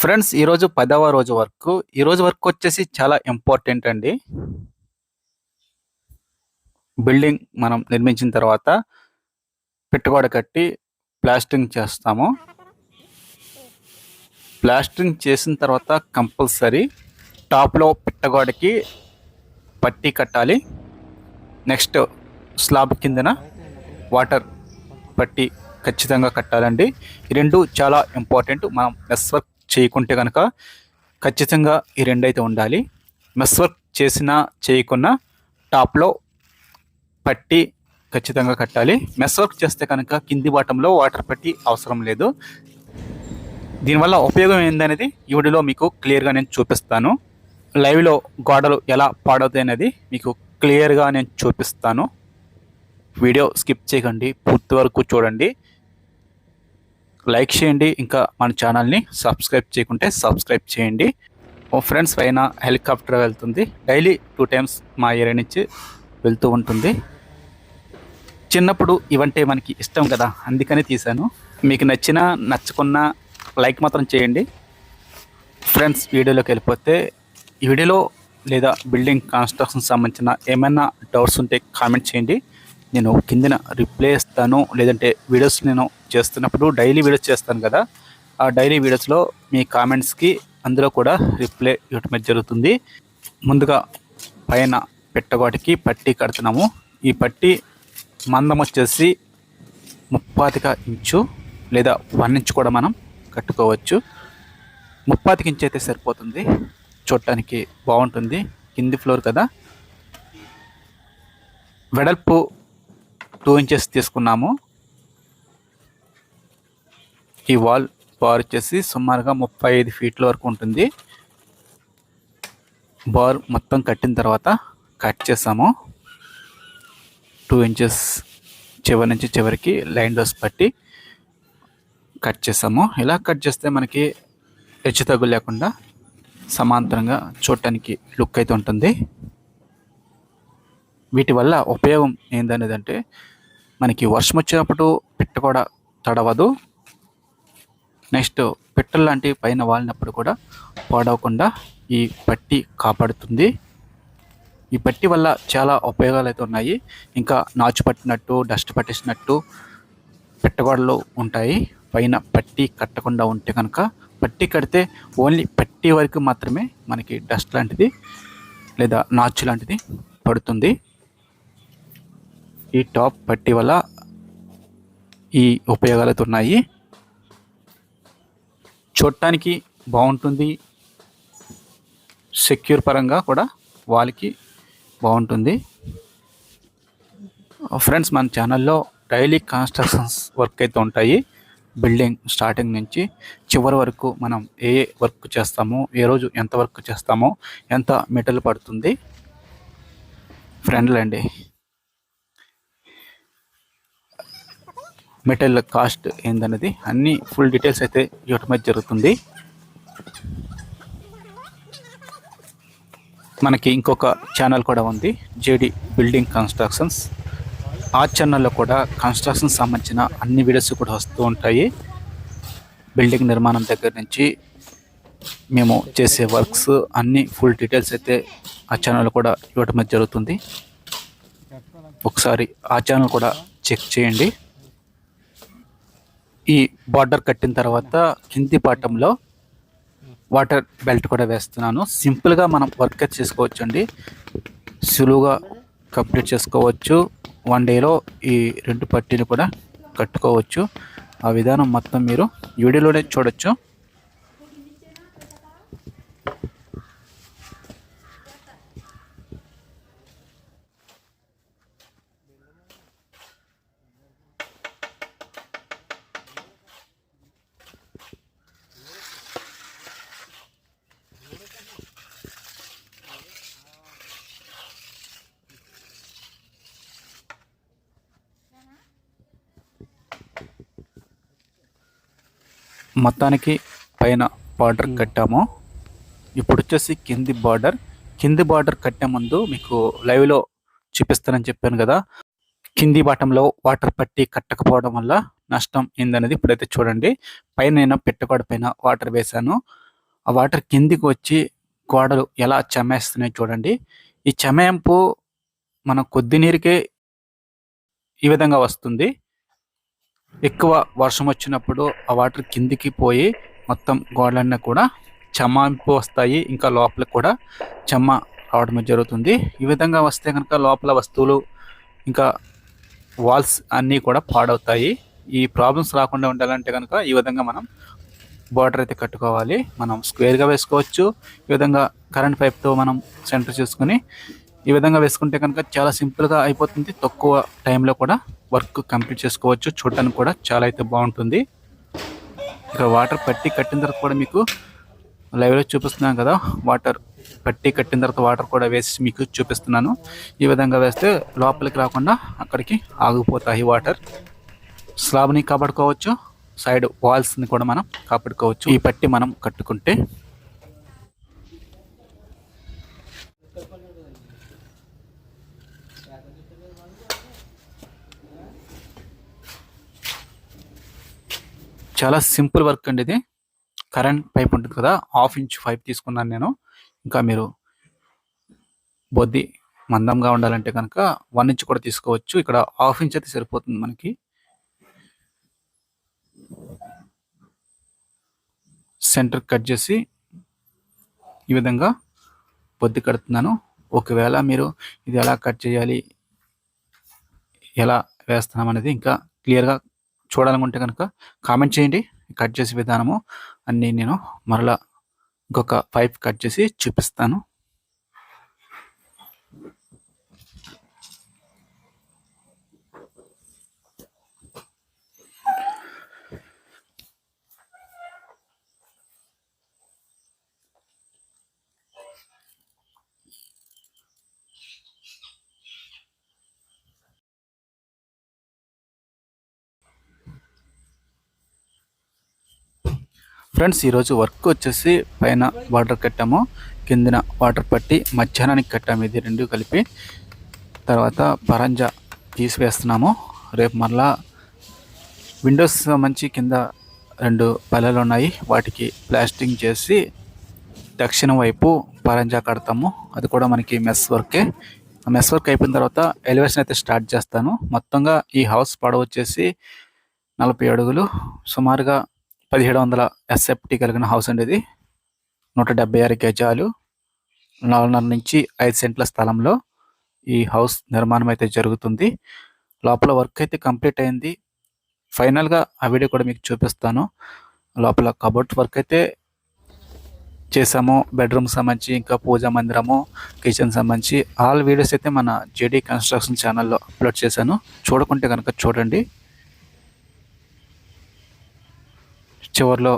Friends ఈరోజు పదవ రోజు వర్క్. ఈరోజు వర్క్ వచ్చేసి చాలా ఇంపార్టెంట్ అండి. బిల్డింగ్ మనం నిర్మించిన తర్వాత పెట్టుగోడ కట్టి ప్లాస్టింగ్ చేస్తాము. ప్లాస్టింగ్ చేసిన తర్వాత కంపల్సరీ టాప్లో పెట్టగోడకి పట్టీ కట్టాలి. నెక్స్ట్ స్లాబ్ కిందన వాటర్ పట్టి ఖచ్చితంగా కట్టాలండి. ఈ రెండు చాలా ఇంపార్టెంట్. మనం నెస్ వర్క్ చేయకుంటే కనుక ఖచ్చితంగా ఈ రెండైతే ఉండాలి. మెస్ వర్క్ చేసినా చేయకున్నా టాప్లో పట్టి ఖచ్చితంగా కట్టాలి. మెస్ వర్క్ చేస్తే కనుక కింది బాటంలో వాటర్ పట్టి అవసరం లేదు. దీనివల్ల ఉపయోగం ఏందనేది ఈ వీడియోలో మీకు క్లియర్గా నేను చూపిస్తాను. లైవ్లో గోడలు ఎలా పాడవుతాయి అనేది మీకు క్లియర్గా నేను చూపిస్తాను. వీడియో స్కిప్ చేయకండి పూర్తి వరకు చూడండి. లైక్ చేయండి ఇంకా మన ఛానల్ని సబ్స్క్రైబ్ చేయకుంటే సబ్స్క్రైబ్ చేయండి. మా ఫ్రెండ్స్ పైన హెలికాప్టర్ వెళ్తుంది. డైలీ టూ టైమ్స్ మా ఏరియా నుంచి వెళ్తూ ఉంటుంది. చిన్నప్పుడు ఇవంటే మనకి ఇష్టం కదా అందుకని తీశాను. మీకు నచ్చిన నచ్చకున్నా లైక్ మాత్రం చేయండి. ఫ్రెండ్స్ వీడియోలోకి వెళ్ళిపోతే ఈ వీడియోలో లేదా బిల్డింగ్ కన్స్ట్రక్షన్ సంబంధించిన ఏమైనా డౌట్స్ ఉంటే కామెంట్ చేయండి. నేను కిందన రిప్లై ఇస్తాను లేదంటే వీడియోస్ నేను చేస్తున్నప్పుడు డైలీ వీడియోస్ చేస్తాను కదా ఆ డైలీ వీడియోస్లో మీ కామెంట్స్కి అందులో కూడా రిప్లై ఇవ్వటం జరుగుతుంది. ముందుగా పైన పెట్టగోటికి పట్టీ కడుతున్నాము. ఈ పట్టీ మందం వచ్చేసి ముప్పాతిక ఇంచు లేదా వన్ ఇంచు కూడా మనం కట్టుకోవచ్చు. ముప్పాతిక ఇంచు అయితే సరిపోతుంది. చూడటానికి బాగుంటుంది. కింది ఫ్లోర్ కదా. వెడల్పు టూ ఇంచెస్ తీసుకున్నాము. ఈ వాల్ బార్ వచ్చేసి సుమారుగా ముప్పై ఐదు ఫీట్ల వరకు ఉంటుంది. బార్ మొత్తం కట్టిన తర్వాత కట్ చేసాము. టూ ఇంచెస్ చివరి నుంచి చివరికి లైన్ డోస్ పట్టి కట్ చేసాము. ఇలా కట్ చేస్తే మనకి హెచ్చు తగ్గు లేకుండా సమాంతరంగా చూడటానికి లుక్ అయితే ఉంటుంది. వీటి వల్ల ఉపయోగం ఏందనేది అంటే మనకి వర్షం వచ్చినప్పుడు పిట్ట కూడా తడవదు. నెక్స్ట్ పిట్టలు లాంటివి పైన వాలినప్పుడు కూడా పాడవకుండా ఈ పట్టి కాపాడుతుంది. ఈ పట్టి వల్ల చాలా ఉపయోగాలు అయితే ఉన్నాయి. ఇంకా నాచు పట్టినట్టు డస్ట్ పట్టేసినట్టు పెట్టగోడలు ఉంటాయి. పైన పట్టి కట్టకుండా ఉంటే కనుక పట్టి కడితే ఓన్లీ పట్టి వరకు మాత్రమే మనకి డస్ట్ లాంటిది లేదా నాచు లాంటిది పడుతుంది. ఈ టాప్ పట్టి వల్ల ఈ ఉపయోగాలు అయితే ఉన్నాయి చూడటానికి బాగుంటుంది. సెక్యూర్ పరంగా కూడా వాళ్ళకి బాగుంటుంది. ఫ్రెండ్స్ మన ఛానల్లో డైలీ కన్స్ట్రక్షన్స్ వర్క్ అయితే ఉంటాయి. బిల్డింగ్ స్టార్టింగ్ నుంచి చివరి వరకు మనం ఏ వర్క్ చేస్తామో ఏ రోజు ఎంత వర్క్ చేస్తామో ఎంత మెటల్ పడుతుంది. ఫ్రెండ్లండి మెటీరియల్ కాస్ట్ ఏందన్నది అన్ని ఫుల్ డీటెయిల్స్ అయితే ఇవ్వటం జరుగుతుంది. మనకి ఇంకొక ఛానల్ కూడా ఉంది జేడి బిల్డింగ్ కన్స్ట్రక్షన్స్. ఆ ఛానల్లో కూడా కన్స్ట్రక్షన్ సంబంధించిన అన్ని వీడియోస్ కూడా వస్తూ ఉంటాయి. బిల్డింగ్ నిర్మాణం దగ్గర నుంచి మేము చేసే వర్క్స్ అన్ని ఫుల్ డీటెయిల్స్ అయితే ఆ ఛానల్ కూడా ఇవ్వటం జరుగుతుంది. ఒకసారి ఆ ఛానల్ కూడా చెక్ చేయండి. ఈ బార్డర్ కట్టిన తర్వాత కింది పాఠంలో వాటర్ బెల్ట్ కూడా వేస్తున్నాను. సింపుల్గా మనం వర్క్ చేసుకోవచ్చు అండి సులువుగా కంప్లీట్ చేసుకోవచ్చు. వన్ డేలో ఈ రెండు పట్టీలు కూడా కట్టుకోవచ్చు. ఆ విధానం మొత్తం మీరు వీడియోలోనే చూడొచ్చు. మొత్తానికి పైన బార్డర్ కట్టాము. ఇప్పుడు వచ్చేసి కింది బార్డర్. కింది బార్డర్ కట్టే ముందు మీకు లైవ్లో చూపిస్తానని చెప్పాను కదా. కింది బాటంలో వాటర్ పట్టి కట్టకపోవడం వల్ల నష్టం ఏందనేది ఇప్పుడైతే చూడండి. పైన నేను పెట్టుకోడ పైన వాటర్ వేశాను. ఆ వాటర్ కిందికి వచ్చి గోడలు ఎలా చెమ్మేస్తున్నాయి చూడండి. ఈ చెమయంపు మన కొద్ది నీరుకే ఈ విధంగా వస్తుంది. ఎక్కువ వర్షం వచ్చినప్పుడు ఆ వాటర్ కిందికి పోయి మొత్తం గోడలన్నీ కూడా చెమ్మాంపు వస్తాయి. ఇంకా లోపల కూడా చెమ్మ రావడం జరుగుతుంది. ఈ విధంగా వస్తే కనుక లోపల వస్తువులు ఇంకా వాల్స్ అన్నీ కూడా పాడవుతాయి. ఈ ప్రాబ్లమ్స్ రాకుండా ఉండాలంటే కనుక ఈ విధంగా మనం బార్డర్ అయితే కట్టుకోవాలి. మనం స్క్వేర్గా వేసుకోవచ్చు. ఈ విధంగా కరెంట్ పైప్తో మనం సెంటర్ చేసుకుని ఈ విధంగా వేసుకుంటే కనుక చాలా సింపుల్గా అయిపోతుంది. తక్కువ టైంలో కూడా వర్క్ కంప్లీట్ చేసుకోవచ్చు. చూడటానికి కూడా చాలా అయితే బాగుంటుంది. ఇక్కడ వాటర్ పట్టి కట్టిన తర్వాత కూడా మీకు లైవ్లో చూపిస్తున్నాం కదా వాటర్ పట్టి కట్టిన తర్వాత వాటర్ కూడా వేసి మీకు చూపిస్తున్నాను. ఈ విధంగా వేస్తే లోపలికి రాకుండా అక్కడికి ఆగిపోతాయి వాటర్. స్లాబ్ని కాపాడుకోవచ్చు. సైడ్ వాల్స్ని కూడా మనం కాపాడుకోవచ్చు. ఈ పట్టి మనం కట్టుకుంటే చాలా సింపుల్ వర్క్ అండి ఇది. కరెంట్ పైప్ ఉంటుంది కదా హాఫ్ ఇంచ్ పైప్ తీసుకున్నాను నేను. ఇంకా మీరు బొద్ది మందంగా ఉండాలంటే కనుక వన్ ఇంచ్ కూడా తీసుకోవచ్చు. ఇక్కడ హాఫ్ ఇంచ్ అయితే సరిపోతుంది మనకి. సెంటర్ కట్ చేసి ఈ విధంగా బొద్ది కడుతున్నాను. ఒకవేళ మీరు ఇది ఎలా కట్ చేయాలి ఎలా వేస్తున్నాం అనేది ఇంకా క్లియర్గా చూడాలనుకుంటే కనుక కామెంట్ చేయండి కట్ చేసే విధానము. అన్నీ నేను మరలా ఇంకొక పైప్ కట్ చేసి చూపిస్తాను. ఫ్రెండ్స్ ఈరోజు వర్క్ వచ్చేసి పైన వాటర్ కట్టాము. కిందన వాటర్ పట్టి మధ్యాహ్నానికి కట్టాము. ఇది రెండు కలిపి తర్వాత పరంజా తీసివేస్తున్నాము రేపు మరలా విండోస్ మంచి కింద రెండు పల్లెలు ఉన్నాయి. వాటికి ప్లాస్టింగ్ చేసి దక్షిణం వైపు పరంజా కడతాము. అది కూడా మనకి మెస్ వర్కే. మెస్ వర్క్ అయిపోయిన తర్వాత ఎలివేషన్ అయితే స్టార్ట్ చేస్తాను. మొత్తంగా ఈ హౌస్ పొడవు వచ్చేసి నలభై అడుగులు. సుమారుగా పదిహేడు వందల ఎస్ఎఫ్టీ కలిగిన హౌస్ అండి ఇది. నూట డెబ్బై ఆరు గజాలు. నాలుగున్నర నుంచి ఐదు సెంట్ల స్థలంలో ఈ హౌస్ నిర్మాణం అయితే జరుగుతుంది. లోపల వర్క్ అయితే కంప్లీట్ అయింది. ఫైనల్గా ఆ వీడియో కూడా మీకు చూపిస్తాను. లోపల కబోర్డ్ వర్క్ అయితే చేసాము బెడ్రూమ్ సంబంధించి ఇంకా పూజా మందిరము కిచెన్ సంబంధించి. ఆల్ వీడియోస్ అయితే మన జేడీ కన్స్ట్రక్షన్ ఛానల్లో అప్లోడ్ చేశాను. చూడకుంటే కనుక చూడండి. చివరిలో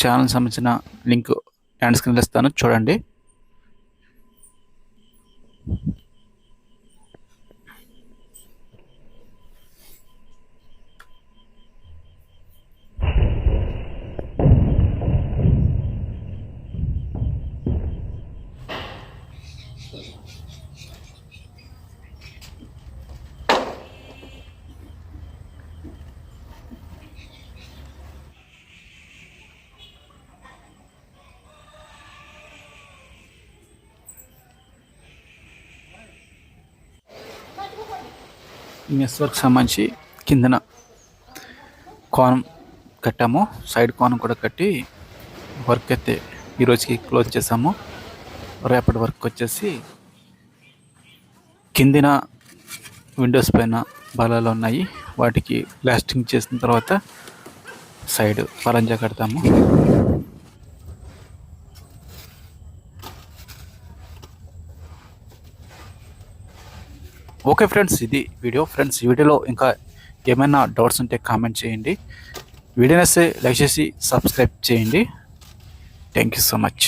ఛానల్ సంబంధించిన లింక్ హ్యాండ్ స్క్రీన్లో ఇస్తాను. చూడండి. మెస్ వర్క్ సంబంధించి కిందన కోణం కట్టాము. సైడ్ కోణం కూడా కట్టి వర్క్ అయితే ఈరోజుకి క్లోజ్ చేసాము రేపటి వర్క్ వచ్చేసి కిందిన విండోస్ పైన బలాలు ఉన్నాయి. వాటికి ప్లాస్టింగ్ చేసిన తర్వాత సైడ్ పరంజా కడతాము. ఓకే ఫ్రెండ్స్ ఇది వీడియో. ఫ్రెండ్స్ ఈ వీడియోలో ఇంకా ఏమైనా డౌట్స్ ఉంటే కామెంట్ చేయండి. వీడియో లైక్ చేసి సబ్స్క్రైబ్ చేయండి. Thank you so much.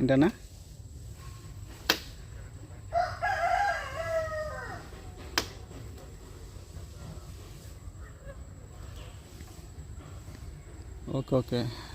Entah na? Okay, okay.